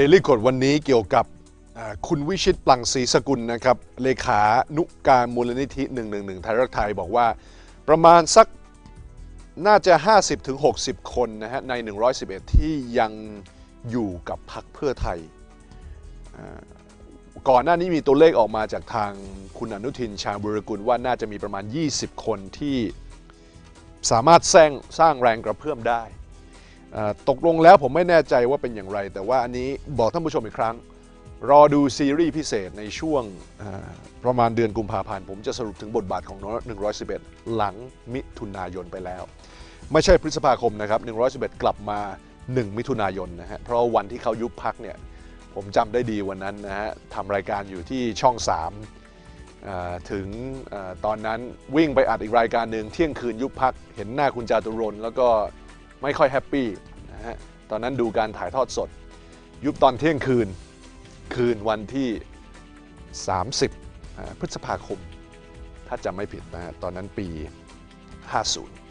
เดลี่กดวันนี้เกี่ยวกับคุณวิชิตปลังศรีสกุลนะครับ เลขานุการมูลนิธิ 111 ไทยรักไทยบอกว่าประมาณสักน่าจะ 50-60 คนนะฮะใน 111 ที่ยังอยู่กับพรรคเพื่อไทย ก่อนหน้านี้มีตัวเลขออกมาจากทางคุณอนุทินชาญบุรกุลว่าน่าจะมีประมาณ 20 คนที่สามารถสร้างสร้างแรงกระเพื่อมได้ ตกลงแล้วผมไม่แน่ใจว่าเป็นอย่างไร แต่ว่าอันนี้บอกท่านผู้ชมอีกครั้ง รอดูซีรีส์พิเศษในช่วงประมาณเดือนกุมภาพันธ์ผมจะสรุปถึงบทบาทของ 111 หลังมิถุนายนไปแล้ว ไม่ใช่พฤษภาคมนะครับ 111 กลับมา 1 มิถุนายนนะฮะเพราะวันที่เขายุบพักเนี่ยผมจำได้ดีวันนั้นนะฮะทำรายการอยู่ที่ช่อง3อถึงอตอนนั้นวิ่งไปอัดอีกรายการหนึ่งเที่ยงคืนยุบพักเห็นหน้าคุณจาตุรนแล้วก็ ไม่ค่อยแฮปปี้นะฮะตอนนั้นดูการถ่ายทอดสด ยุบตอนเที่ยงคืน คืนวันที่ 30 พฤษภาคม ถ้าจำไม่ผิดนะฮะตอนนั้นปี 50